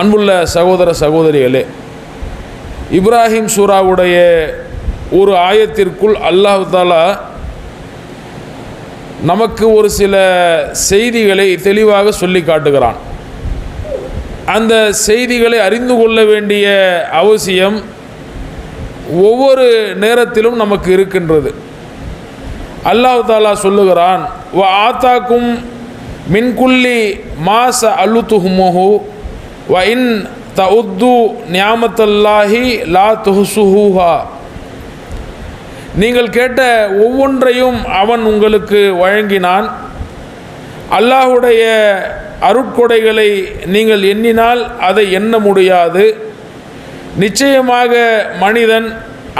அன்புள்ள சகோதர சகோதரிகளே இப்ராஹிம் சூராவுடைய ஒரு ஆயத்திற்குள் அல்லாஹு தாலா நமக்கு ஒரு சில செய்திகளை தெளிவாக சொல்லி காட்டுகிறான். அந்த செய்திகளை அறிந்து கொள்ள வேண்டிய அவசியம் ஒவ்வொரு நேரத்திலும் நமக்கு இருக்கின்றது. அல்லாஹு தாலா சொல்லுகிறான் வ ஆத்தாக்கும் மின்குள்ளி மாச அல்லுத்துஹுமோஹு வ இன் உத்து நியாமத்தல்லாஹி லா துஹுசுஹூஹா நீங்கள் கேட்ட ஒவ்வொன்றையும் அவன் உங்களுக்கு வழங்கினான். அல்லாஹுடைய அருட்கொடைகளை நீங்கள் எண்ணினால் அதை எண்ண முடியாது. நிச்சயமாக மனிதன்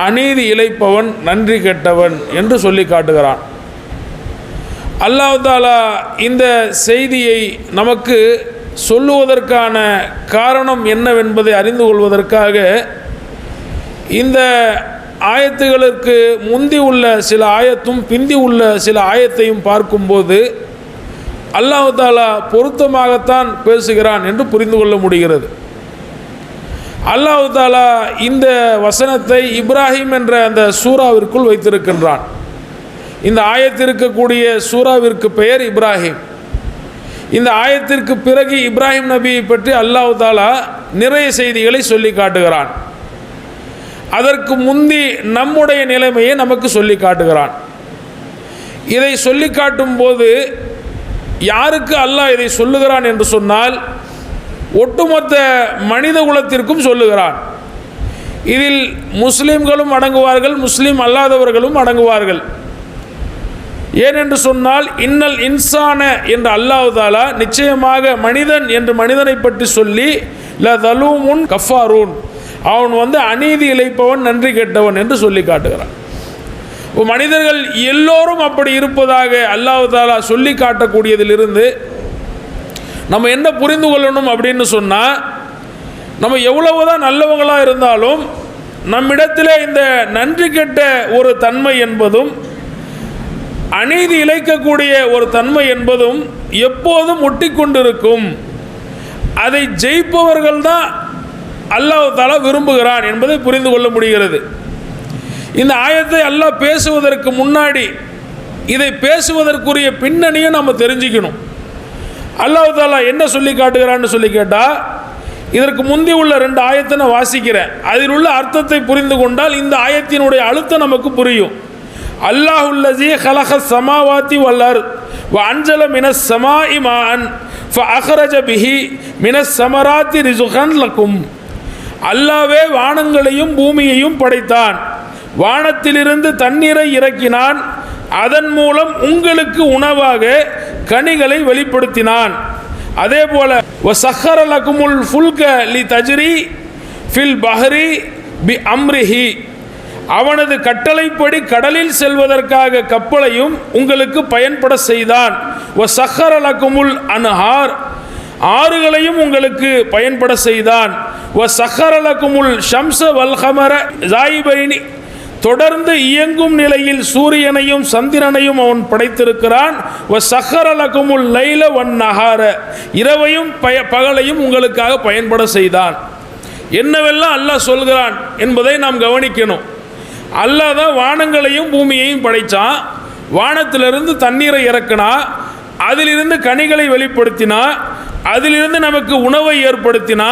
அநீதி இழைப்பவன் நன்றி கெட்டவன் என்று சொல்லி காட்டுகிறான். அல்லாஹ் தாலா இந்த செய்தியை நமக்கு சொல்லுவதற்கான காரணம் என்னவென்பதை அறிந்து கொள்வதற்காக இந்த ஆயத்துகளுக்கு முந்தி உள்ள சில ஆயத்தும் பிந்தி உள்ள சில ஆயத்தையும் பார்க்கும்போது அல்லாஹ் தாலா பொருத்தமாகத்தான் பேசுகிறான் என்று புரிந்து கொள்ள முடிகிறது. அல்லாஹ் தாலா இந்த வசனத்தை இப்ராஹிம் என்ற அந்த சூறாவிற்குள் வைத்திருக்கின்றான். இந்த ஆயத்திருக்கக்கூடிய சூறாவிற்கு பெயர் இப்ராஹிம். இந்த ஆயத்திற்கு பிறகு இப்ராஹிம் நபியை பற்றி அல்லாஹ் தாலா நிறைய செய்திகளை சொல்லி காட்டுகிறான். அதற்கு முந்தி நம்முடைய நிலைமையை நமக்கு சொல்லி காட்டுகிறான். இதை சொல்லி காட்டும் போது யாருக்கு அல்லாஹ் இதை சொல்லுகிறான் என்று சொன்னால் ஒட்டுமொத்த மனித குலத்திற்கும் சொல்லுகிறான். இதில் முஸ்லீம்களும் அடங்குவார்கள் முஸ்லீம் அல்லாதவர்களும் அடங்குவார்கள். ஏனென்று சொன்னால் இன்னல் இன்சான என்று அல்லாவதாலா நிச்சயமாக மனிதன் என்று மனிதனை பற்றி சொல்லி ல தலூமுன் கஃபாரூன். அவன் வந்து அநீதி இழைப்பவன் நன்றி கெட்டவன் என்று சொல்லி காட்டுகிறான். மனிதர்கள் எல்லோரும் அப்படி இருப்பதாக அல்லாஹ் தாலா சொல்லி காட்டக்கூடியதிலிருந்து நம்ம என்ன புரிந்து கொள்ளணும் அப்படின்னு சொன்னால் நம்ம எவ்வளவுதான் நல்லவங்களாக இருந்தாலும் நம்மிடத்தில் இந்த நன்றி கெட்ட ஒரு தன்மை என்பதும் அநீதி இழைக்கக்கூடிய ஒரு தன்மை என்பதும் எப்போதும் ஒட்டி கொண்டிருக்கும் அதை ஜெயிப்பவர்கள் தான் அல்லாஹ் தாலா விரும்புகிறான் என்பதை புரிந்து கொள்ள முடிகிறது. இந்த ஆயத்தை அல்லாஹ் பேசுவதற்கு முன்னாடி இதை பேசுவதற்குரிய பின்னணியும் நம்ம தெரிஞ்சுக்கணும். அல்லாஹ் தாலா என்ன சொல்லி காட்டுகிறான்னு சொல்லி கேட்டால் இதற்கு முந்தி உள்ள ரெண்டு ஆயத்தை நான் வாசிக்கிறேன். அதில் உள்ள அர்த்தத்தை புரிந்து கொண்டால் இந்த ஆயத்தினுடைய அழுத்தம் நமக்கு புரியும். அல்லாஹுல்லஜி ஹலஹ சமாவாத்தி வல்லர் வ அஞ்சல மின சமா இமான் ஃப அஹரஜ பிஹி மின சமராத்தி ரிசுகன் லக்கும் அல்லாவே வானங்களையும் பூமியையும் படைத்தான். வானத்திலிருந்து தண்ணீரை இறக்கினான். அதன் மூலம் உங்களுக்கு உணவாக கனிகளை வெளிப்படுத்தினான். அதே போல சஹர லகுமுல் ஃபுல்க லி தஜ்ரி ஃபில் பஹ்ரி பி அம்ரிஹி. அவனது கட்டளைப்படி கடலில் செல்வதற்காக கப்பலையும் உங்களுக்கு பயன்பட செய்தான். ஒ சஹர அன்ஹார். ஆறுகளையும் உங்களுக்கு பயன்பட செய்தான். வ சஹர ஷம்ச வல்ஹமர ஜாயிபைனி. தொடர்ந்து இயங்கும் நிலையில் சூரியனையும் சந்திரனையும் அவன் படைத்திருக்கிறான். சஹரலகுமுல் லைல வன் நகார இரவையும் பய பகலையும் உங்களுக்காக பயன்பட செய்தான். என்னவெல்லாம் அல்லாஹ் சொல்கிறான் என்பதை நாம் கவனிக்கணும். அல்லாஹ் தான் வானங்களையும் பூமியையும் படைத்தான் வானத்திலிருந்து தண்ணீரை இறக்கினா அதிலிருந்து கனிகளை வெளிப்படுத்தினா அதிலிருந்து நமக்கு உணவை ஏற்படுத்தினா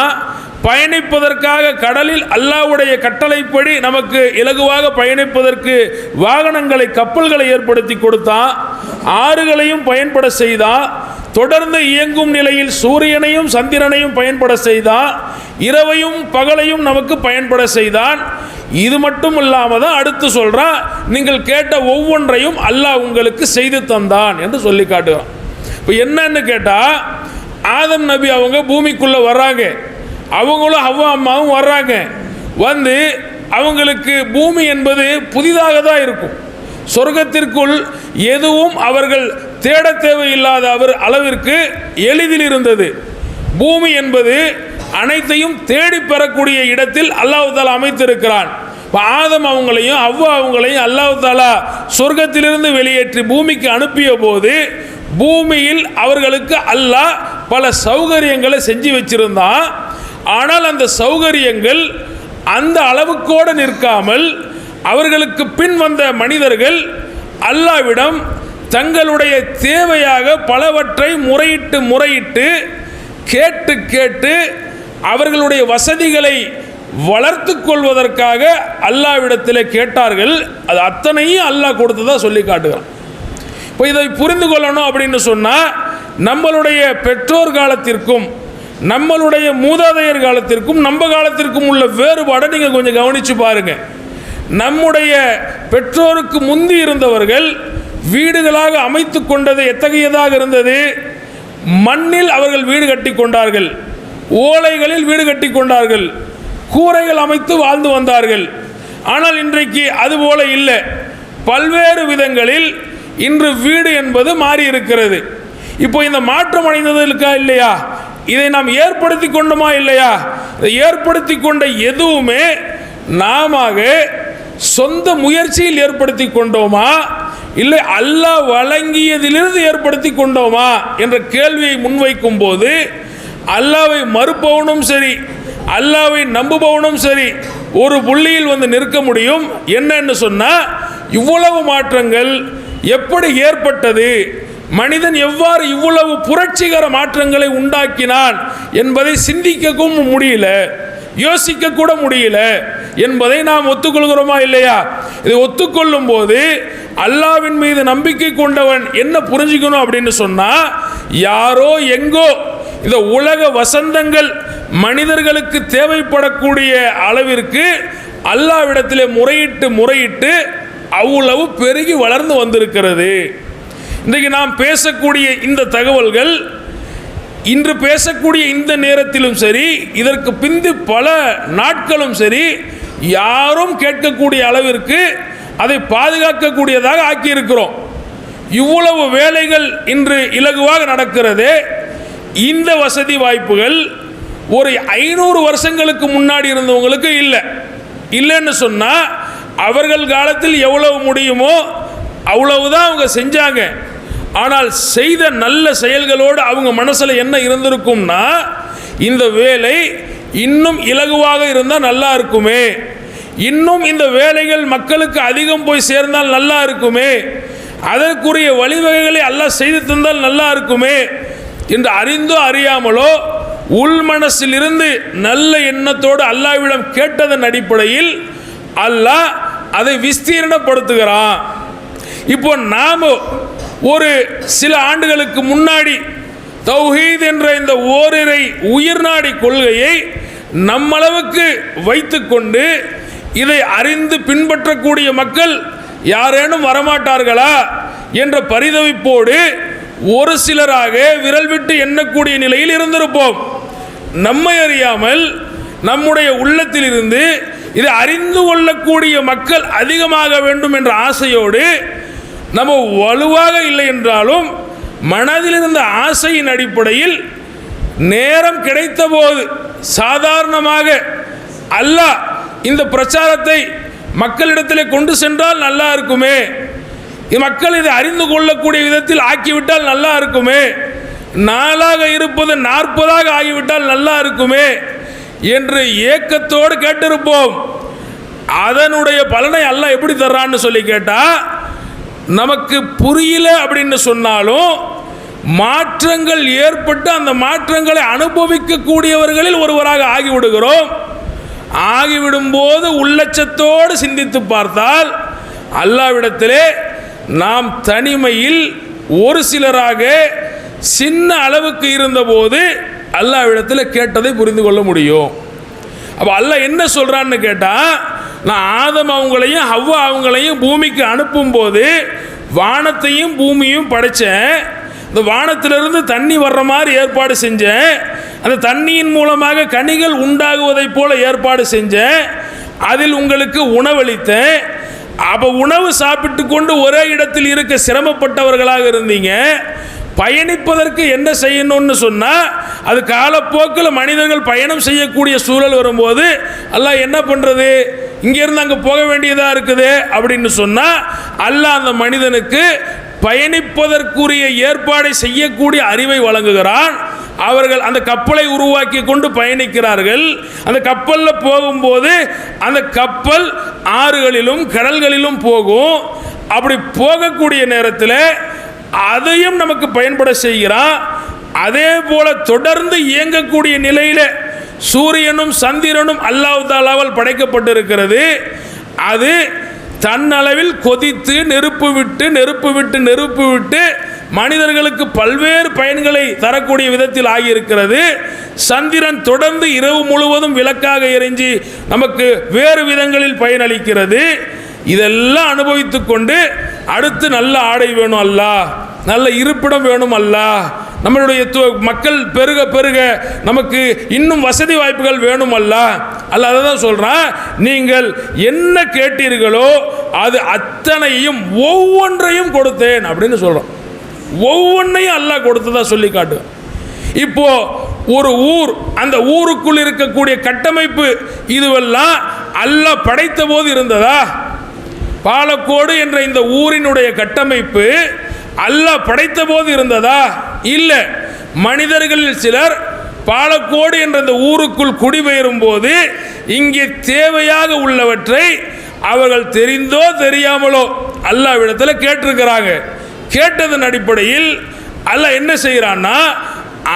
பயணிப்பதற்காக கடலில் அல்லாவுடைய கட்டளைப்படி நமக்கு இலகுவாக பயணிப்பதற்கு வாகனங்களை கப்பல்களை ஏற்படுத்தி கொடுத்தான் ஆறுகளையும் பயன்பட செய்தான் தொடர்ந்து இயங்கும் நிலையில் சூரியனையும் சந்திரனையும் பயன்பட செய்தான் இரவையும் பகலையும் நமக்கு பயன்பட செய்தான். இது மட்டும் இல்லாமல் தான் அடுத்து சொல்கிறான் நீங்கள் கேட்ட ஒவ்வொன்றையும் அல்லாஹ் உங்களுக்கு செய்து தந்தான் என்று சொல்லி காட்டுகிறான். இப்போ என்னன்னு கேட்டால் ஆதம் நபி அவங்க பூமிக்குள்ளே வர்றாங்க. அவங்களும் அவ்வா அம்மாவும் வர்றாங்க. வந்து அவங்களுக்கு பூமி என்பது புதிதாக தான் இருக்கும். சொர்க்கத்திற்குள் எதுவும் அவர்கள் தேட தேவையில்லாத அவர் அளவிற்கு எளிதில் இருந்தது. பூமி என்பது அனைத்தையும் தேடி பெறக்கூடிய இடத்தில் அல்லாஹ் தாலா அமைத்திருக்கிறான். ஆதம் அவங்களையும் அவ்வா அவங்களையும் அல்லாஹ் தாலா சொர்க்கத்திலிருந்து வெளியேற்றி பூமிக்கு அனுப்பிய போது பூமியில் அவர்களுக்கு அல்லாஹ் பல சௌகரியங்களை செஞ்சு வச்சிருந்தான். ஆனால் அந்த சௌகரியங்கள் அந்த அளவுக்கோடு நிற்காமல் அவர்களுக்கு பின் வந்த மனிதர்கள் அல்லாவிடம் தங்களுடைய தேவையாக பலவற்றை முறையிட்டு முறையிட்டு கேட்டு கேட்டு அவர்களுடைய வசதிகளை வளர்த்து கொள்வதற்காக அல்லாவிடத்தில் கேட்டார்கள். அது அத்தனையும் அல்லாஹ் கொடுத்ததா சொல்லி காட்டுகிறான். இப்போ இதை புரிந்து கொள்ளணும் அப்படின்னு சொன்னால் நம்மளுடைய பெற்றோர் காலத்திற்கும் நம்மளுடைய மூதாதையர் காலத்திற்கும் நம்ம காலத்திற்கும் உள்ள வேறுபாடை நீங்கள் கொஞ்சம் கவனித்து பாருங்கள் நம்முடைய பெற்றோருக்கு முந்தி இருந்தவர்கள் வீடுகளாக அமைத்து கொண்டது எத்தகையதாக இருந்தது? மண்ணில் அவர்கள் வீடு கட்டி கொண்டார்கள். ஓலைகளில் வீடு கட்டி கொண்டார்கள். கூரைகள் அமைத்து வாழ்ந்து வந்தார்கள். ஆனால் இன்றைக்கு அதுபோல இல்லை. பல்வேறு விதங்களில் இன்று வீடு என்பது மாறி இருக்கிறது இப்போ இந்த மாற்றம் அடைந்தது இருக்கா இல்லையா? இதை நாம் ஏற்படுத்தி கொண்டோமா இல்லையா? இதை ஏற்படுத்தி கொண்ட எதுவுமே நாம சொந்த முயற்சியில் ஏற்படுத்தி கொண்டோமா? இல்லை அல்லாஹ் வழங்கியதிலிருந்து ஏற்படுத்தி கொண்டோமா? என்ற கேள்வியை முன்வைக்கும் போது அல்லாவை மறுப்பவனும் சரி அல்லாவை நம்புபவனும் சரி ஒரு புள்ளியில் வந்து நிற்க முடியும். என்னன்னு சொன்னால் இவ்வளவு மாற்றங்கள் எப்படி ஏற்பட்டது? மனிதன் எவ்வாறு இவ்வளவு புரட்சிகர மாற்றங்களை உண்டாக்கினான் என்பதை சிந்திக்கவும் முடியல யோசிக்க கூட முடியல என்பதை நாம் ஒத்துக்கொள்கிறோமா இல்லையா? இதை ஒத்துக்கொள்ளும் போது அல்லாவின் மீது நம்பிக்கை கொண்டவன் என்ன புரிஞ்சுக்கணும் அப்படின்னு சொன்னால் யாரோ எங்கோ இந்த உலக வசந்தங்கள் மனிதர்களுக்கு தேவைப்படக்கூடிய அளவிற்கு அல்லாவிடத்திலே முறையிட்டு முறையிட்டு அவ்வளவு பெருகி வளர்ந்து வந்திருக்கிறது. இன்றைக்கு நாம் பேசக்கூடிய இந்த தகவல்கள் இன்று பேசக்கூடிய இந்த நேரத்திலும் சரி இதற்கு பிந்து பல நாட்களும் சரி யாரும் கேட்கக்கூடிய அளவிற்கு அதை பாதுகாக்கக்கூடியதாக ஆக்கியிருக்கிறோம். இவ்வளவு வேலைகள் இன்று இலகுவாக நடக்கிறது. இந்த வசதி வாய்ப்புகள் ஒரு ஐநூறு வருஷங்களுக்கு முன்னாடி இருந்தவங்களுக்கு இல்லை. இல்லைன்னு சொன்னால் அவர்கள் காலத்தில் எவ்வளவு முடியுமோ அவ்வளவுதான் அவங்க செஞ்சாங்க. ஆனால் செய்த நல்ல செயல்களோடு அவங்க மனசில் என்ன இருந்திருக்கும்னா இந்த வேலை இன்னும் இலகுவாக இருந்தால் நல்லா இருக்குமே. இன்னும் இந்த வேலைகள் மக்களுக்கு அதிகம் போய் சேர்ந்தால் நல்லா இருக்குமே. அதற்குரிய வழிவகைகளை அல்லாஹ் செய்து தந்தால் நல்லா இருக்குமே என்று அறிந்தோ அறியாமலோ உள் மனசில் இருந்து நல்ல எண்ணத்தோடு அல்லாவிடம் கேட்டதன் அடிப்படையில் அல்லாஹ் அதை விஸ்தீரணப்படுத்துகிறான். இப்போ நாம் ஒரு சில ஆண்டுகளுக்கு முன்னாடி தௌஹீத் என்ற இந்த ஓரிரை உயிர்நாடி கொள்கையை நம்மளவுக்கு வைத்துக்கொண்டு இதை அறிந்து பின்பற்றக்கூடிய மக்கள் யாரேனும் வரமாட்டார்களா என்ற பரிதவிப்போடு ஒரு சிலராக விரல் விட்டு எண்ணக்கூடிய நிலையில் இருந்திருப்போம். நம்மை அறியாமல் நம்முடைய உள்ளத்திலிருந்து இதை அறிந்து கொள்ளக்கூடிய மக்கள் அதிகமாக வேண்டும் என்ற ஆசையோடு நம்ம வலுவாக இல்லை என்றாலும் மனதில் இருந்த ஆசையின் அடிப்படையில் நேரம் கிடைத்த போது சாதாரணமாக அல்லாஹ் இந்த பிரச்சாரத்தை மக்களிடத்திலே கொண்டு சென்றால் நல்லா இருக்குமே. மக்கள் இதை அறிந்து கொள்ளக்கூடிய விதத்தில் ஆக்கிவிட்டால் நல்லா இருக்குமே. நாளாக இருப்பது நாற்பதாக ஆகிவிட்டால் நல்லா இருக்குமே என்று ஏக்கத்தோடு கேட்டிருப்போம். அதனுடைய பலனை அல்ல எப்படி தர்றான்னு சொல்லி கேட்டால் நமக்கு புரியல அப்படின்னு சொன்னாலும் மாற்றங்கள் ஏற்பட்டு அந்த மாற்றங்களை அனுபவிக்கக்கூடியவர்களில் ஒருவராக ஆகிவிடுகிறோம். ஆகிவிடும்போது உள்ளச்சத்தோடு சிந்தித்து பார்த்தால் அல்லாவிடத்திலே நாம் தனிமையில் ஒரு சிலராக சின்ன அளவுக்கு இருந்தபோது அல்லாவிடத்தில் கேட்டதை புரிந்து கொள்ள முடியும். அப்போ அல்ல என்ன சொல்கிறான்னு கேட்டால் நான் ஆதம் அவங்களையும் ஹவ்வா அவங்களையும் பூமிக்கு அனுப்பும்போது வானத்தையும் பூமியும் படைத்தேன் இந்த வானத்திலிருந்து தண்ணி வர்ற மாதிரி ஏற்பாடு செஞ்சேன். அந்த தண்ணியின் மூலமாக கனிகள் உண்டாகுவதைப் போல ஏற்பாடு செஞ்சேன். அதில் உங்களுக்கு உணவளித்தேன். அப்போ உணவு சாப்பிட்டு கொண்டு ஒரே இடத்தில் இருக்க சிரமப்பட்டவர்களாக இருந்தீங்க. பயணிப்பதற்கு என்ன செய்யணும்னு சொன்னால் அது காலப்போக்கில் மனிதர்கள் பயணம் செய்யக்கூடிய சூழல் வரும்போது அல்லாஹ் என்ன பண்ணுறது இங்கேருந்து அங்கே போக வேண்டியதாக இருக்குது? அப்படின்னு சொன்னால் அல்லாஹ் அந்த மனிதனுக்கு பயணிப்பதற்குரிய ஏற்பாடை செய்யக்கூடிய அறிவை வழங்குகிறான். அவர்கள் அந்த கப்பலை உருவாக்கி கொண்டு பயணிக்கிறார்கள். அந்த கப்பலில் போகும்போது அந்த கப்பல் ஆறுகளிலும் கடல்களிலும் போகும். அப்படி போகக்கூடிய நேரத்தில் அதையும் நமக்கு பயன்பட செய்கிறான் அதே போல தொடர்ந்து இயங்கக்கூடிய நிலையில் சூரியனும் சந்திரனும் அல்லாஹ் தாலாவால் படைக்கப்பட்டிருக்கிறது. அது தன்னளவில் கொதித்து நெருப்பு விட்டு நெருப்பு விட்டு நெருப்பு விட்டு மனிதர்களுக்கு பல்வேறு பயன்களை தரக்கூடிய விதத்தில் ஆகியிருக்கிறது. சந்திரன் தொடர்ந்து இரவு முழுவதும் விளக்காக எரிஞ்சு நமக்கு வேறு விதங்களில் பயனளிக்கிறது. இதெல்லாம் அனுபவித்து கொண்டு அடுத்து நல்ல ஆடை வேணும் அல்ல. நல்ல இருப்பிடம் வேணும் அல்ல. நம்மளுடைய மக்கள் பெருக பெருக நமக்கு இன்னும் வசதி வாய்ப்புகள் வேணும் அல்ல. அல்ல அதை தான் சொல்கிறேன் நீங்கள் என்ன கேட்டீர்களோ அது அத்தனையும் ஒவ்வொன்றையும் கொடுத்தேன் அப்படின்னு சொல்கிறோம் ஒவ்வொன்றையும் அல்லாஹ் கொடுத்ததா சொல்லி காட்டுவேன். இப்போ ஒரு ஊர் அந்த ஊருக்குள் இருக்கக்கூடிய கட்டமைப்பு இதுவெல்லாம் அல்லாஹ் படைத்த போது இருந்ததா? பாலக்கோடு என்ற இந்த ஊரினுடைய கட்டமைப்பு அல்லாஹ் படைத்த போது இருந்ததா? இல்லை. மனிதர்களில் சிலர் பாலக்கோடு என்ற இந்த ஊருக்குள் குடிபெயரும் போது இங்கே தேவையாக உள்ளவற்றை அவர்கள் தெரிந்தோ தெரியாமலோ அல்லாவிடத்தில் கேட்டிருக்கிறாங்க. கேட்டதன் அடிப்படையில் அல்லாஹ் என்ன செய்கிறான்னா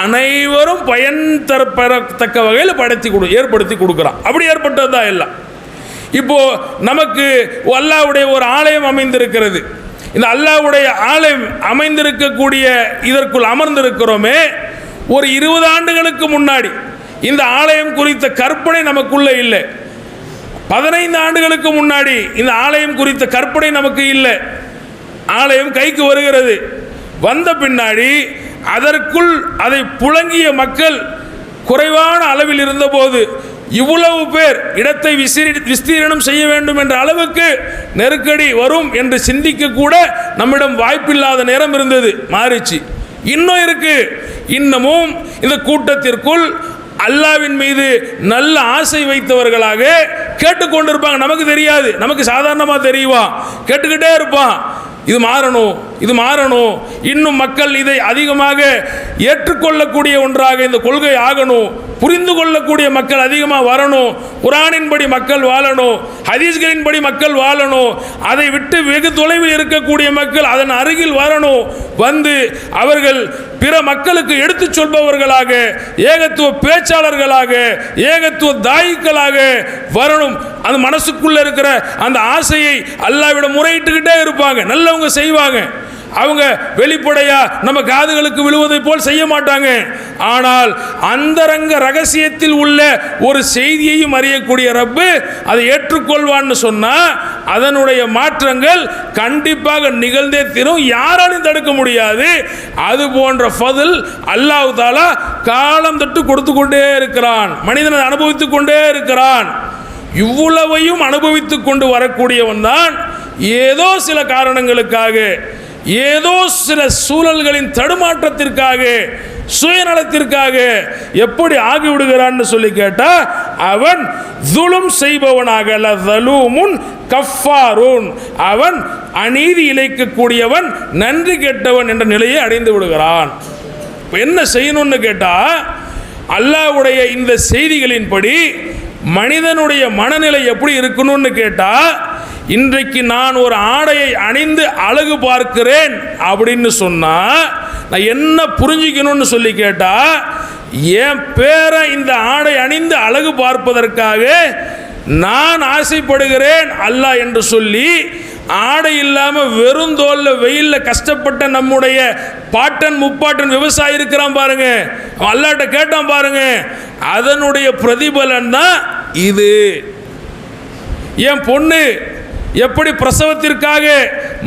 அனைவரும் பயன் தரப்பெறத்தக்க வகையில் படைத்து கொடு ஏற்படுத்தி கொடுக்குறான். அப்படி ஏற்பட்டது தான் எல்லாம் இப்போ நமக்கு அல்லாவுடைய ஒரு ஆலயம் அமைந்திருக்கிறது. இந்த அல்லாஹ்வுடைய ஆலயம் அமைந்திருக்கக்கூடிய இதற்குள் அமர்ந்திருக்கிறோமே ஒரு இருபது ஆண்டுகளுக்கு முன்னாடி. இந்த ஆலயம் குறித்த கற்பனை நமக்குள்ளே இல்லை. பதினைந்து ஆண்டுகளுக்கு முன்னாடி இந்த ஆலயம் குறித்த கற்பனை நமக்கு இல்லை. ஆலயம் கைக்கு வருகிறது. வந்த பின்னாடி அதற்குள் அதை புழங்கிய மக்கள் குறைவான அளவில் இருந்தபோது இவ்வளவு பேர் இடத்தை விசிறி விஸ்தீரணம் செய்ய வேண்டும் என்ற அளவுக்கு நெருக்கடி வரும் என்று சிந்திக்க கூட நம்மிடம் வாய்ப்பில்லாத நேரம் இருந்தது மாறிச்சு. இன்னும் இருக்கு. இன்னமும் இந்த கூட்டத்திற்குள் அல்லாவின் மீது நல்ல ஆசை வைத்தவர்களாக கேட்டுக்கொண்டிருப்பாங்க. நமக்கு தெரியாது. நமக்கு சாதாரணமாக தெரியுமா? கேட்டுக்கிட்டே இருப்பான். இது மாறணும் இது மாறணும். இன்னும் மக்கள் இதை அதிகமாக ஏற்றுக்கொள்ளக்கூடிய ஒன்றாக இந்த கொள்கை ஆகணும். புரிந்து கொள்ளக்கூடிய மக்கள் அதிகமாக வரணும். குரானின்படி மக்கள் வாழணும் ஹதீஸ்களின்படி மக்கள் வாழணும் அதை விட்டு வெகு தொலைவில் இருக்கக்கூடிய மக்கள் அதன் அருகில் வரணும். வந்து அவர்கள் பிற மக்களுக்கு எடுத்துச் சொல்பவர்களாக ஏகத்துவ பேச்சாளர்களாக ஏகத்துவ தாயிக்களாக வரணும். அந்த மனசுக்குள்ளே இருக்கிற அந்த ஆசையை அல்லாவிடம் முறையிட்டுக்கிட்டே இருப்பாங்க. நல்லவங்க செய்வாங்க. அவங்க வெளிப்படையா நம்ம காதுகளுக்கு விழுவதை போல் செய்ய மாட்டாங்க. ஆனால் அந்தரங்க ரகசியத்தில் உள்ள ஒரு செய்தியையும் அறியக்கூடிய ரப்பு அதை ஏற்றுக்கொள்வான்னு சொன்னால் அதனுடைய மாற்றங்கள் கண்டிப்பாக நிகழ்ந்தே தீரும். யாராலையும் தடுக்க முடியாது. அது போன்ற ஃபதில் அல்லாவுதாலா காலம் தட்டு கொடுத்து கொண்டே இருக்கிறான். மனிதனை அனுபவித்துக் கொண்டே இருக்கிறான். இவ்வளவையும் அனுபவித்துக் கொண்டு வரக்கூடியவன் தான். ஏதோ சில காரணங்களுக்காக ஏதோ சில சூழல்களின் தடுமாற்றத்திற்காக சுயநலத்திற்காக எப்படி ஆகிவிடுகிறான்னு சொல்லி கேட்டா அவன் துளும் செய்பவனாக லதலூமுன் கஃபாரூன். அவன் அநீதி இழைக்கக்கூடியவன் நன்றி கெட்டவன் என்ற நிலையை அடைந்து விடுகிறான். இப்போ என்ன செய்யணும்னு கேட்டா அல்லாஹ்வுடைய இந்த செய்திகளின்படி மனிதனுடைய மனநிலை எப்படி இருக்கணும்னு கேட்டால் இன்றைக்கு நான் ஒரு ஆடையை அணிந்து அழகு பார்க்கிறேன் அப்படின்னு சொன்னால் நான் என்ன புரிஞ்சுக்கணும்னு சொல்லி கேட்டால் என் பேரை இந்த ஆடை அணிந்து அழகு பார்ப்பதற்காக நான் ஆசைப்படுகிறேன் அல்ல என்று சொல்லி ஆடை இல்லாமல் வெறும் தோல்ல வெயில்ல கஷ்டப்பட்ட நம்முடைய பாட்டன் முப்பாட்டன் விவசாயி இருக்கிறான் பாருங்க. அல்லாட்ட கேட்டான் பாருங்க. அதனுடைய பிரதிபலன் தான் இது. என் பொண்ணு எப்படி பிரசவத்திற்காக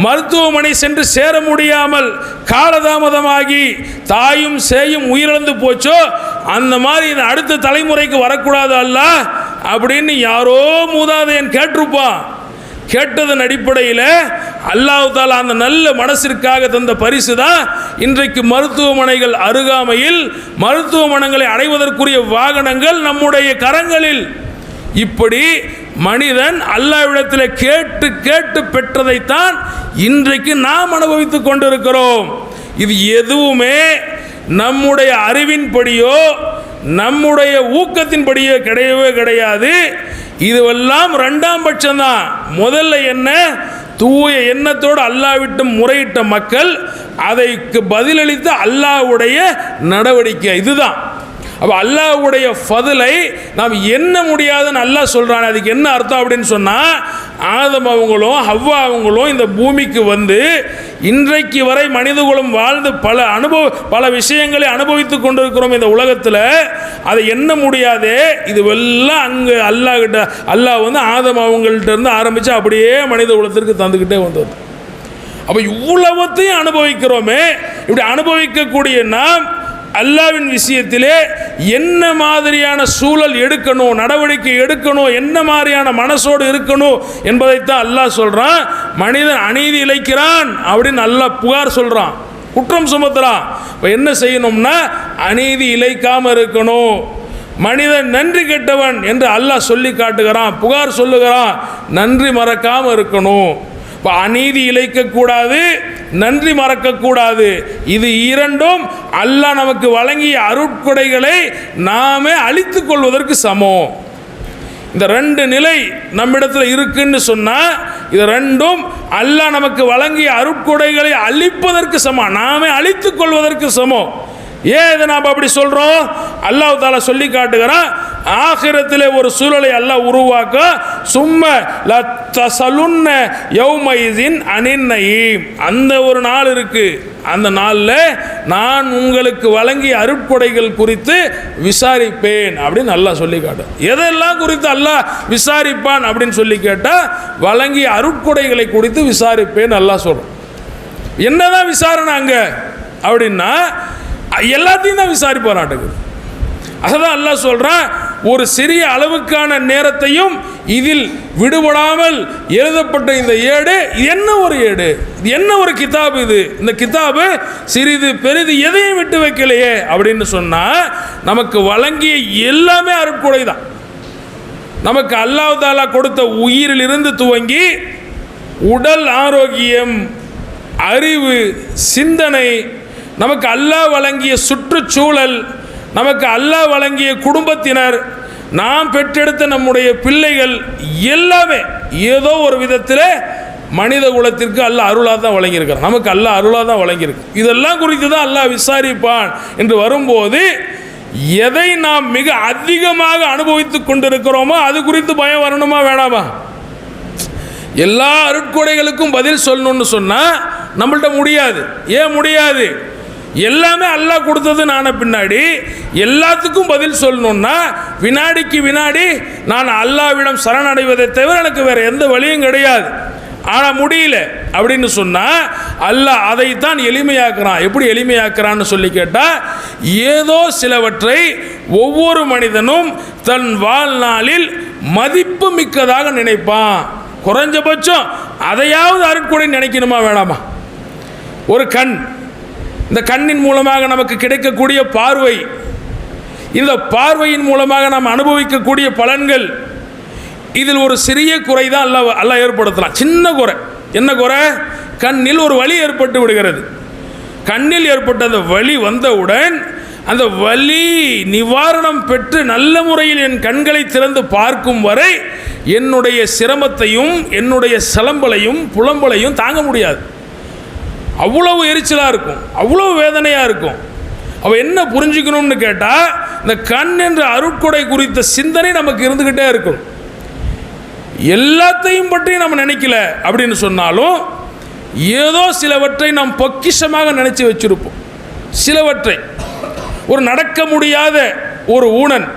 மருத்துவமனை சென்று சேர முடியாமல் காலதாமதமாகி தாயும் சேயும் உயிரிழந்து போச்சோ அந்த மாதிரி இந்த அடுத்த தலைமுறைக்கு வரக்கூடாது அல்ல அப்படின்னு யாரோ மூதாதையன் கேட்டிருப்பான். கேட்டதன் அடிப்படையில் அல்லாஹ் தாலா அந்த நல்ல மனசிற்காக தந்த பரிசு தான் இன்றைக்கு மருத்துவமனைகள் அருகாமையில் மருத்துவமனைகளை அடைவதற்குரிய வாகனங்கள் நம்முடைய கரங்களில். இப்படி மனிதன் அல்லாவிடத்தில் கேட்டு கேட்டு பெற்றதைத்தான் இன்றைக்கு நாம் அனுபவித்துக் கொண்டிருக்கிறோம். இது எதுவுமே நம்முடைய அறிவின்படியோ நம்முடைய ஊக்கத்தின்படியோ கிடையவே கிடையாது. இதுவெல்லாம் ரெண்டாம் பட்சம்தான். முதல்ல என்ன? தூய எண்ணத்தோடு அல்லாவிட்டு முறையிட்ட மக்கள் அதைக்கு பதிலளித்த அல்லாஹ்வுடைய நடவடிக்கை. இதுதான். அப்போ அல்லாஹ்வுடைய ஃபதிலை நாம் எண்ண முடியாதுன்னு அல்லாஹ் சொல்கிறான் அதுக்கு என்ன அர்த்தம் அப்படின்னு சொன்னால் ஆதம் அவங்களும் ஹவ்வா அவங்களும் இந்த பூமிக்கு வந்து இன்றைக்கு வரை மனிதகுலம் வாழ்ந்து பல அனுபவ பல விஷயங்களை அனுபவித்து கொண்டிருக்கிறோம் இந்த உலகத்தில். அதை எண்ண முடியாதே இதுவெல்லாம் அங்கே அல்லாஹ் கிட்ட அல்லாஹ் வந்து ஆதம் அவங்கள்ட்ட இருந்து ஆரம்பித்து அப்படியே மனித குலத்திற்கு தந்துக்கிட்டே வந்தது அப்போ இவ்வளவத்தையும் அனுபவிக்கிறோமே இப்படி அனுபவிக்கக்கூடிய நாம் அல்லாவின் விஷயத்திலே என்ன மாதிரியான சூழல் எடுக்கணும் நடவடிக்கை எடுக்கணும் என்ன மாதிரியான மனசோடு இருக்கணும் என்பதைத்தான் அல்லாஹ் சொல்கிறான் மனிதன் அநீதி இழைக்கிறான் அப்படின்னு நல்லா புகார் சொல்கிறான் குற்றம் சுமத்துறான். இப்போ என்ன செய்யணும்னா அநீதி இழைக்காமல் இருக்கணும். மனிதன் நன்றி கெட்டவன் என்று அல்லாஹ் சொல்லி காட்டுகிறான் புகார் சொல்லுகிறான். நன்றி மறக்காமல் இருக்கணும். இப்போ அநீதி இழைக்கக்கூடாது நன்றி மறக்கக்கூடாது. இது இரண்டும் அல்லாஹ் நமக்கு வழங்கிய அருட்கொடைகளை நாமே அழித்து கொள்வதற்கு சமம். இந்த ரெண்டு நிலை நம்மிடத்தில் இருக்குன்னு சொன்னால் இது ரெண்டும் அல்லாஹ் நமக்கு வழங்கிய அருட்கொடைகளை அழிப்பதற்கு சமம். நாமே அழித்து கொள்வதற்கு சமம். ஏன் இதை நாம் அப்படி சொல்கிறோம் அல்லாஹ் தாலா சொல்லி காட்டுகிறான் ஆகிரத்தில் ஒரு சூழலை அல்லாஹ் உருவாக்க சும்ம லத்தசலுன்ன யௌமைதின் அனின்னயீம் அந்த ஒரு நாள் இருக்குது அந்த நாளில் நான் உங்களுக்கு வழங்கிய அருட்கொடைகள் குறித்து விசாரிப்பேன் அப்படின்னு அல்லாஹ் சொல்லி காட்டும் எதெல்லாம் குறித்து அல்லாஹ் விசாரிப்பான் அப்படின்னு சொல்லி கேட்டால் வழங்கிய அருட்கொடைகளை குறித்து விசாரிப்பேன் அல்லாஹ் சொல்கிறோம் என்னதான் விசாரணை அங்கே? அப்படின்னா எல்லாத்தையும் தான் விசாரிப்பாராட்டுக்கு அதான் அல்லாஹ் சொல்கிறான் ஒரு சிறிய அளவுக்கான நேரத்தையும் இதில் விடுபடாமல் எழுதப்பட்ட இந்த ஏடு என்ன ஒரு ஏடு? இது என்ன ஒரு கிதாபு இது? இந்த கிதாபு சிறிது பெரிது எதையும் விட்டு வைக்கலையே அப்படின்னு சொன்னால் நமக்கு வழங்கிய எல்லாமே அருட்கொடை தான். நமக்கு அல்லாஹ் தாலா கொடுத்த உயிரிலிருந்து துவங்கி உடல் ஆரோக்கியம் அறிவு சிந்தனை நமக்கு அல்லாஹ் வழங்கிய சுற்றுச்சூழல் நமக்கு அல்லாஹ் வழங்கிய குடும்பத்தினர் நாம் பெற்றெடுத்த நம்முடைய பிள்ளைகள் எல்லாமே ஏதோ ஒரு விதத்தில் மனித குலத்திற்கு அல்லாஹ் அருளாக தான் வழங்கியிருக்கிறான். நமக்கு அல்லாஹ் அருளாக தான் வழங்கியிருக்கு. இதெல்லாம் குறித்து தான் அல்லாஹ் விசாரிப்பான் என்று வரும்போது எதை நாம் மிக அதிகமாக அனுபவித்துக் கொண்டிருக்கிறோமோ அது குறித்து பயம் வரணுமா வேணாமா? எல்லா அருட்கொடைகளுக்கும் பதில் சொல்லணும்னு சொன்னால் நம்மள்ட்ட முடியாது. ஏன் முடியாது? எல்லாமே அல்லாஹ் கொடுத்தது நான பின்னாடி. எல்லாத்துக்கும் பதில் சொல்லணும்னா வினாடிக்கு வினாடி நான் அல்லாவிடம் சரணடைவதை தவிர எனக்கு வேறு எந்த வழியும் கிடையாது. ஆனால் முடியல அப்படின்னு சொன்னால் அல்லாஹ் அதைத்தான் எளிமையாக்குறான். எப்படி எளிமையாக்குறான்னு சொல்லி கேட்டால் ஏதோ சிலவற்றை ஒவ்வொரு மனிதனும் தன் வாழ்நாளில் மதிப்பு மிக்கதாக நினைப்பான். குறைஞ்சபட்சம் அதையாவது அருட்கொடை நினைக்கணுமா வேணாமா? ஒரு கண். இந்த கண்ணின் மூலமாக நமக்கு கிடைக்கக்கூடிய பார்வை இந்த பார்வையின் மூலமாக நாம் அனுபவிக்கக்கூடிய பலன்கள் இதில் ஒரு சிறிய குறை தான் அல்ல அல்ல ஏற்படுத்தலாம். சின்ன குறை. என்ன குறை? கண்ணில் ஒரு வலி ஏற்பட்டு விடுகிறது. கண்ணில் ஏற்பட்ட அந்த வலி வந்தவுடன் அந்த வலி நிவாரணம் பெற்று நல்ல முறையில் என் கண்களை திறந்து பார்க்கும் வரை என்னுடைய சிரமத்தையும் என்னுடைய சிலம்பலையும் புலம்பலையும் தாங்க முடியாது. அவ்வளவு எரிச்சலாக இருக்கும் அவ்வளவு வேதனையாக இருக்கும். அவள் என்ன புரிஞ்சுக்கணும்னு கேட்டால் இந்த கண் என்ற அருட்கொடை குறித்த சிந்தனை நமக்கு இருந்துக்கிட்டே இருக்கும். எல்லாத்தையும் பற்றி நம்ம நினைக்கல அப்படின்னு சொன்னாலும் ஏதோ சிலவற்றை நாம் பொக்கிஷமாக நினச்சி வச்சிருப்போம். சிலவற்றை. ஒரு நடக்க முடியாத ஒரு ஊனன்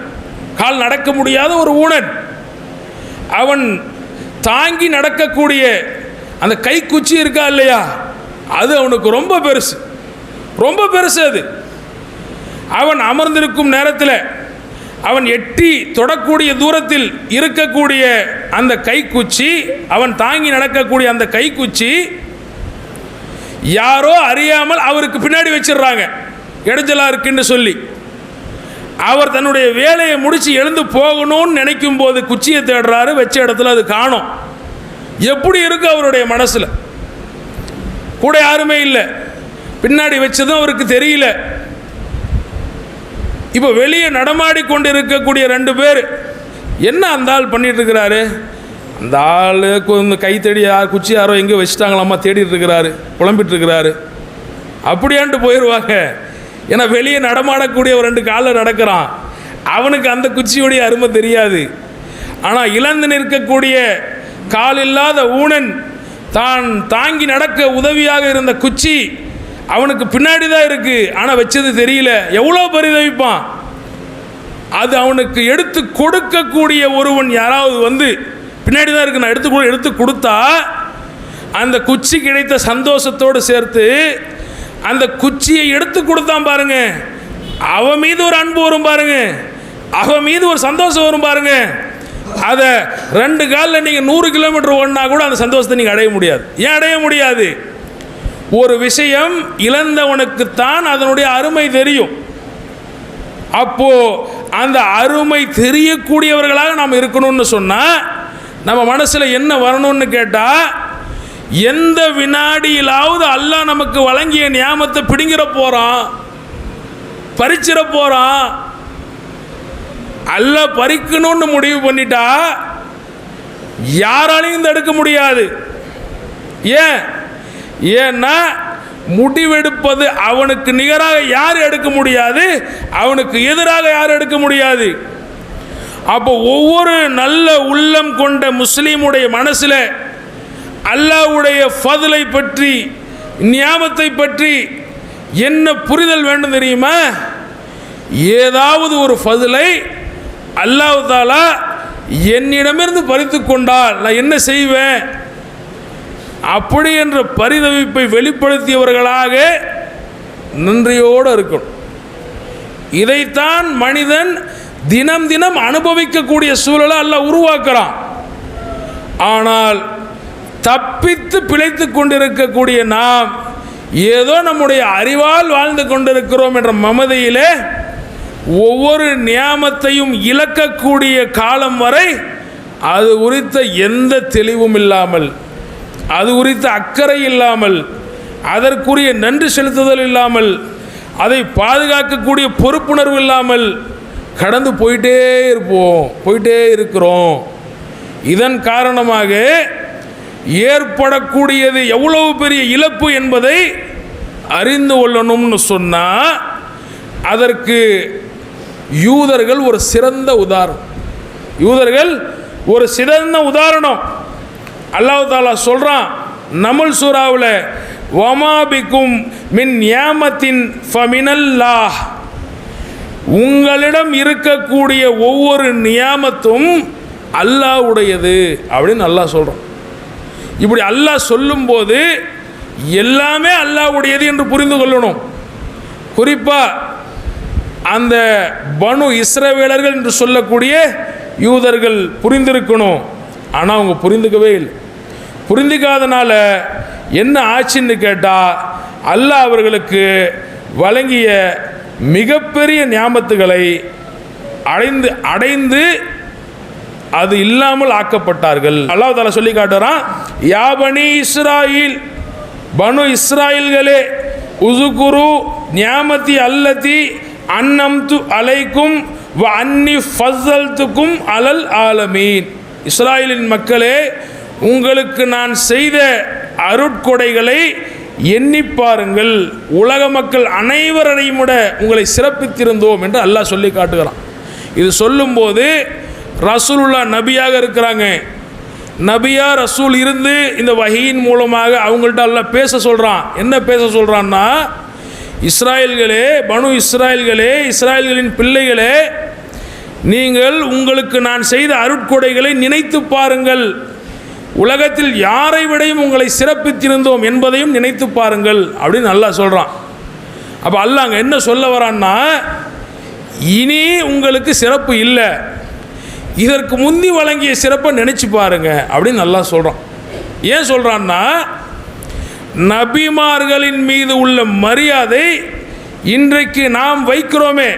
கால் நடக்க முடியாத ஒரு ஊனன் அவன் தாங்கி நடக்கக்கூடிய அந்த கைக்குச்சி இருக்கா இல்லையா? அது அவனுக்கு ரொம்ப பெருசு. ரொம்ப பெருசு அது. அவன் அமர்ந்திருக்கும் நேரத்தில் அவன் எட்டி தொடக்கூடிய தூரத்தில் இருக்கக்கூடிய அந்த கைக்குச்சி அவன் தாங்கி நடக்கக்கூடிய அந்த கைக்குச்சி யாரோ அறியாமல் அவருக்கு பின்னாடி வச்சிடுறாங்க. இடைஞ்சலாக இருக்குன்னு சொல்லி. அவர் தன்னுடைய வேலையை முடித்து எழுந்து போகணும்னு நினைக்கும் போது குச்சியை தேடுறாரு வச்ச இடத்துல அது காணும். எப்படி இருக்கு அவருடைய மனசில்? கூட யாருமே இல்லை. பின்னாடி வச்சதும் அவருக்கு தெரியல. இப்போ வெளியே நடமாடி கொண்டு இருக்கக்கூடிய ரெண்டு பேர் என்ன அந்த ஆள் பண்ணிட்டு இருக்கிறாரு அந்த ஆள் கொஞ்சம் கை தேடி யார் குச்சி யாரோ எங்கேயோ வச்சுட்டாங்களாம்மா தேடிட்டு இருக்கிறாரு புலம்பிட்டு இருக்கிறாரு அப்படியான்ட்டு போயிடுவாங்க ஏன்னா வெளியே நடமாடக்கூடிய ஒரு ரெண்டு காலில் நடக்கிறான். அவனுக்கு அந்த குச்சியுடைய அருமை தெரியாது. ஆனால் இழந்து நிற்கக்கூடிய கால் இல்லாத ஊனன் தான் தாங்கி நடக்க உதவியாக இருந்த குச்சி அவனுக்கு பின்னாடி தான் இருக்குது ஆனால் வச்சது தெரியல. எவ்வளோ பரிதவிப்பான்? அது அவனுக்கு எடுத்து கொடுக்கக்கூடிய ஒருவன் யாராவது வந்து பின்னாடி தான் இருக்கு. நான் எடுத்து எடுத்து கொடுத்தா அந்த குச்சி கிடைத்த சந்தோஷத்தோடு சேர்த்து அந்த குச்சியை எடுத்து கொடுத்தான் பாருங்க. அவன் மீது ஒரு அன்பு வரும் பாருங்க. அவன் மீது ஒரு சந்தோஷம் வரும் பாருங்கள் அதை ரெண்டு காலில் நீங்கள் நூறு கிலோமீட்டர் ஓடினா கூட அந்த சந்தோஷத்தை நீங்கள் அடைய முடியாது. ஏன் அடைய முடியாது? ஒரு விஷயம் இழந்தவனுக்குத்தான் அதனுடைய அருமை தெரியும். அப்போ அந்த அருமை தெரியக்கூடியவர்களாக நாம் இருக்கணும்னு சொன்னால் நம்ம மனசில் என்ன வரணும்னு கேட்டால் எந்த வினாடியிலாவது அல்லாஹ் நமக்கு வழங்கிய நியாமத்தை பிடுங்கிற போகிறோம் பறிச்சிட போகிறோம் அல்லாஹ் பறிக்கணும்னு முடிவு பண்ணிட்டா யாராலையும் தடுக்க முடியாது. ஏன்? ஏன்னா முடிவெடுப்பது அவனுக்கு நிகராக யார் எடுக்க முடியாது? அவனுக்கு எதிராக யார் எடுக்க முடியாது? அப்போ ஒவ்வொரு நல்ல உள்ளம் கொண்ட முஸ்லீமுடைய மனசில் அல்லாஹ்வுடைய ஃபதிலை பற்றி நியாமத்தை பற்றி என்ன புரிதல் வேண்டும் தெரியுமா? ஏதாவது ஒரு ஃபதிலை அல்லாஹ் தாலா என்னிடமிருந்து பறித்து கொண்டால் நான் என்ன செய்வேன்? அப்படி என்ற பரிதவிப்பை வெளிப்படுத்தியவர்களாக நன்றியோடு இருக்கணும். இதைத்தான் மனிதன் தினம் தினம் அனுபவிக்கக்கூடிய சூழலை அல்ல உருவாக்குறான். ஆனால் தப்பித்து பிழைத்து கொண்டிருக்கக்கூடிய நாம் ஏதோ நம்முடைய அறிவால் வாழ்ந்து கொண்டிருக்கிறோம் என்ற மமதையிலே ஒவ்வொரு நியாமத்தையும் இழக்கக்கூடிய காலம் வரை அது குறித்த எந்த தெளிவும் இல்லாமல் அது குறித்த அக்கறை இல்லாமல் அதற்குரிய நன்றி செலுத்துதல் இல்லாமல் அதை பாதுகாக்கக்கூடிய பொறுப்புணர்வு இல்லாமல் கடந்து போயிட்டே இருப்போம் போயிட்டே இருக்கிறோம். இதன் காரணமாக ஏற்படக்கூடியது எவ்வளவு பெரிய இழப்பு என்பதை அறிந்து கொள்ளணும்னு சொன்னால் அதற்கு யூதர்கள் ஒரு சிறந்த உதாரணம். யூதர்கள் ஒரு சிறந்த உதாரணம். அல்லாஹ் தாலா சொல்கிறான் நமுல் சூறாவில் வமாபிக்கும் மின் நியாமத்தின் ஃபமினல்லாஹ். உங்களிடம் இருக்கக்கூடிய ஒவ்வொரு நியாமத்தும் அல்லாஹ்வுடையது அப்படின்னு அல்லாஹ் சொல்கிறோம் இப்படி அல்லாஹ் சொல்லும்போது எல்லாமே அல்லாஹ்வுடையது என்று புரிந்து கொள்ளணும். குறிப்பாக அந்த பனு இஸ்ரவேலர்கள் என்று சொல்லக்கூடிய யூதர்கள் புரிந்திருக்கணும். ஆனால் அவங்க புரிந்துக்கவே இல்லை. புரிந்துக்காதனால என்ன ஆச்சுன்னு கேட்டால் அல்லாஹ் அவர்களுக்கு வழங்கிய மிகப்பெரிய ஞாபத்துகளை அடைந்து அடைந்து அது இல்லாமல் ஆக்கப்பட்டார்கள். அல்லாஹ் தாலா சொல்லி காட்டுறான் யாபனி இஸ்ராயில் பனு இஸ்ராயில்களே உசுகுரு ஞாமத்தி அல்லத்தி அன்னம்து அலைக்கும் வ அன்னி ஃபஸ்ஸல்துக்கும் அலல் ஆலமீன். இஸ்ராயலின் மக்களே உங்களுக்கு நான் செய்த அருட்கொடைகளை எண்ணி பாருங்கள். உலக மக்கள் அனைவரையும் விட உங்களை சிறப்பித்திருந்தோம் என்று அல்லாஹ் சொல்லி காட்டுகிறான். இது சொல்லும்போது ரசூலுல்லா நபியாக இருக்கிறாங்க. நபியா ரசூல் இருந்து இந்த வகையின் மூலமாக அவங்கள்ட்ட எல்லாம் பேச சொல்கிறான் என்ன பேச சொல்கிறான்னா இஸ்ராயல்களே பனு இஸ்ராயல்களே இஸ்ராயல்களின் பிள்ளைகளே நீங்கள் உங்களுக்கு நான் செய்த அருட்கொடைகளை நினைத்து பாருங்கள். உலகத்தில் யாரை விடையும் உங்களை சிறப்பித்திருந்தோம் என்பதையும் நினைத்து பாருங்கள் அப்படின்னு நல்லா சொல்கிறான் அப்போ அல்ல அங்கே என்ன சொல்ல வரான்னா இனி உங்களுக்கு சிறப்பு இல்லை. இதற்கு முந்தி வழங்கிய சிறப்பை நினச்சி பாருங்கள் அப்படின்னு நல்லா சொல்கிறான் ஏன் சொல்கிறான்னா நபிமார்களின் மீது உள்ள மரியாதை இன்றைக்கு நாம் வைக்கிறோமே.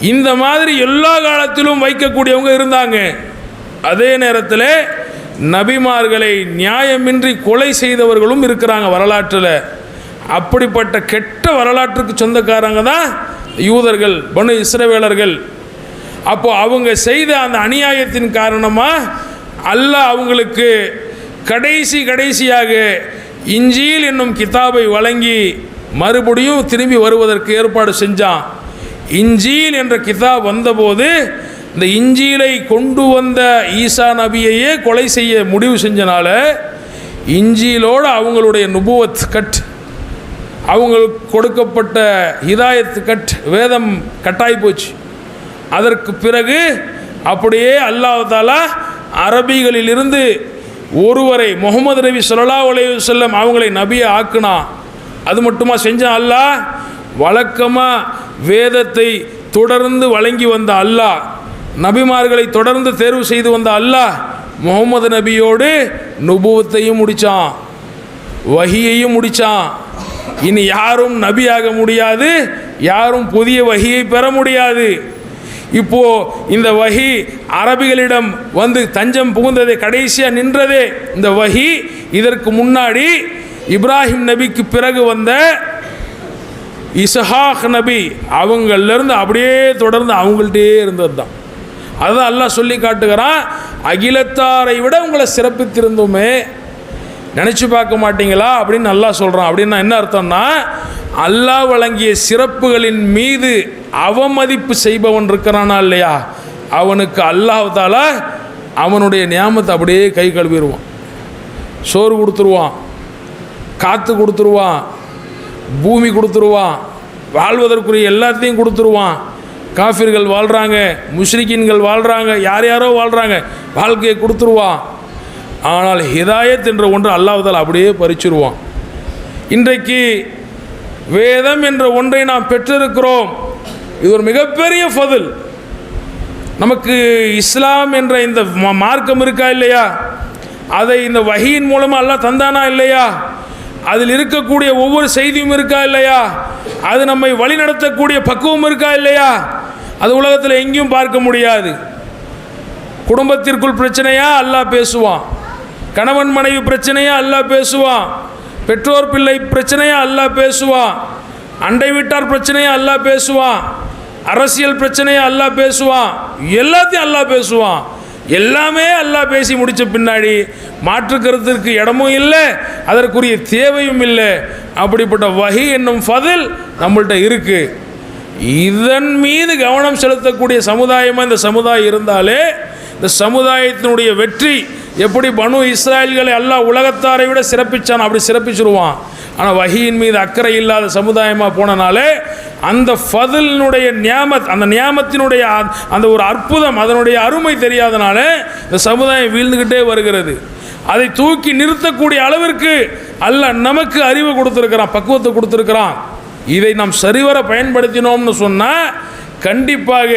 இந்த மாதிரி எல்லா காலத்திலும் வைக்கக்கூடியவங்க இருந்தாங்க. அதே நேரத்தில் நபிமார்களை நியாயமின்றி கொலை செய்தவர்களும் இருக்கிறாங்க வரலாற்றில். அப்படிப்பட்ட கெட்ட வரலாற்றுக்கு சொந்தக்காரங்க தான் யூதர்கள் பனு இஸ்ரவேலர்கள். அப்போ அவங்க செய்த அந்த அநியாயத்தின் காரணமாக அல்லாஹ் அவங்களுக்கு கடைசி கடைசியாக இஞ்சியில் என்னும் கிதாபை வழங்கி மறுபடியும் திரும்பி வருவதற்கு ஏற்பாடு செஞ்சான். இஞ்சியில் என்ற கிதாப் வந்தபோது இந்த இஞ்சியிலை கொண்டு வந்த ஈசா நபியையே கொலை செய்ய முடிவு செஞ்சனால இஞ்சியிலோடு அவங்களுடைய நுபுவத் கட் அவங்களுக்கு கொடுக்கப்பட்ட ஹிதாயத்து கட் வேதம் கட்டாய் போச்சு. அதற்கு பிறகு அப்படியே அல்லாஹாலா அரபிகளிலிருந்து ஒருவரை முகமது நபி ஸல்லல்லாஹு உலக செல்லம் அவங்களை நபியை ஆக்குனா அது மட்டுமா செஞ்சான் அல்லாஹ் வழக்கமாக வேதத்தை தொடர்ந்து வழங்கி வந்த அல்லாஹ் நபிமார்களை தொடர்ந்து தேர்வு செய்து வந்த அல்லாஹ் முகமது நபியோடு நுபுவத்தையும் முடித்தான் வகியையும் முடித்தான் இனி யாரும் நபியாக முடியாது யாரும் புதிய வகியை பெற முடியாது. இப்போ இந்த வகி அரபிகளிடம் வந்து தஞ்சம் புகுந்ததே கடைசியாக நின்றதே இந்த வகி இதற்கு முன்னாடி இப்ராஹிம் நபிக்கு பிறகு வந்த இசஹாக் நபி அவங்களிலிருந்து அப்படியே தொடர்ந்து அவங்கள்ட்டே இருந்தது தான் அதுதான் எல்லாம் சொல்லி காட்டுகிறான் அகிலத்தாரை விட உங்களை சிறப்பித்திருந்தோமே. நினச்சி பார்க்க மாட்டீங்களா அப்படின்னு நல்லா சொல்கிறான் அப்படின்னா என்ன அர்த்தம்னா அல்லாஹ் வழங்கிய சிறப்புகளின் மீது அவமதிப்பு செய்பவன் இருக்கிறானா இல்லையா? அவனுக்கு அல்லாஹ் அவனுடைய நியாமத்தை அப்படியே கை கழுவிடுவான். சோறு கொடுத்துருவான். காற்று கொடுத்துருவான். பூமி கொடுத்துருவான். வாழ்வதற்குரிய எல்லாத்தையும் கொடுத்துருவான். காஃபிர்கள் வாழ்கிறாங்க முஷ்ரிக்கின்கள் வாழ்கிறாங்க யார் யாரோ வாழ்கிறாங்க வாழ்க்கையை கொடுத்துருவான். ஆனால் ஹிதாயத் என்ற ஒன்று அல்லாஹால அப்படியே பறிச்சிருவான். இன்றைக்கு வேதம் என்ற ஒன்றை நாம் பெற்றிருக்கிறோம். இது ஒரு மிகப்பெரிய ஃபதில். நமக்கு இஸ்லாம் என்ற இந்த மார்க்கம் இருக்கா இல்லையா? அதை இந்த வகையின் மூலமாக அல்லாஹ் தந்தானா இல்லையா? அதில் இருக்கக்கூடிய ஒவ்வொரு செய்தியும் இருக்கா இல்லையா? அது நம்மை வழிநடத்தக்கூடிய பக்குவம் இருக்கா இல்லையா? அது உலகத்தில் எங்கேயும் பார்க்க முடியாது. குடும்பத்திற்குள் பிரச்சனையா? அல்லாஹ் பேசுவான். கணவன் மனைவி பிரச்சனையா? அல்லாஹ் பேசுவான். பெற்றோர் பிள்ளை பிரச்சனையாக அல்லாஹ் பேசுவான் அண்டை வீட்டார் பிரச்சனையாக அல்லாஹ் பேசுவான் அரசியல் பிரச்சனையாக அல்லாஹ் பேசுவான் எல்லாத்தையும் அல்லாஹ் பேசுவான் எல்லாமே அல்லாஹ் பேசி முடித்த பின்னாடி மாற்று கருத்திற்கு இடமும் இல்லை அதற்குரிய தேவையும் இல்லை. அப்படிப்பட்ட வகை என்னும் ஃபதில் நம்மள்கிட்ட இருக்குது இதன் மீது கவனம் செலுத்தக்கூடிய சமுதாயமாக இந்த சமுதாயம் இருந்தாலே இந்த சமுதாயத்தினுடைய வெற்றி எப்படி பனு இஸ்ராயல்களை எல்லா உலகத்தாரை விட சிறப்பிச்சான்? அப்படி சிறப்பிச்சிருவான். ஆனால் வகியின் மீது அக்கறை இல்லாத சமுதாயமாக போனனாலே அந்த ஃபதிலினுடைய நியாமத் அந்த நியாமத்தினுடைய அந்த ஒரு அற்புதம் அதனுடைய அருமை தெரியாதனால இந்த சமுதாயம் வீழ்ந்துக்கிட்டே வருகிறது. அதை தூக்கி நிறுத்தக்கூடிய அளவிற்கு அல்ல நமக்கு அறிவு கொடுத்துருக்கிறான் பக்குவத்தை கொடுத்துருக்கிறான். இதை நாம் சரிவர பயன்படுத்தினோம்னு சொன்னால் கண்டிப்பாக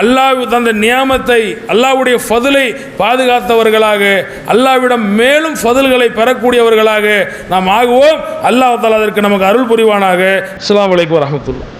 அல்லாஹ் தந்த நியாமத்தை அல்லாஹ்வுடைய ஃபதிலை பாதுகாத்தவர்களாக அல்லாஹ்விடம் மேலும் ஃபதில்களை பெறக்கூடியவர்களாக நாம் ஆகுவோம். அல்லாஹ் தாலா அதற்கு நமக்கு அருள் புரிவானாக. அஸ்லாம் வலைக்கம் வரஹ்மத்துல்லாஹ்.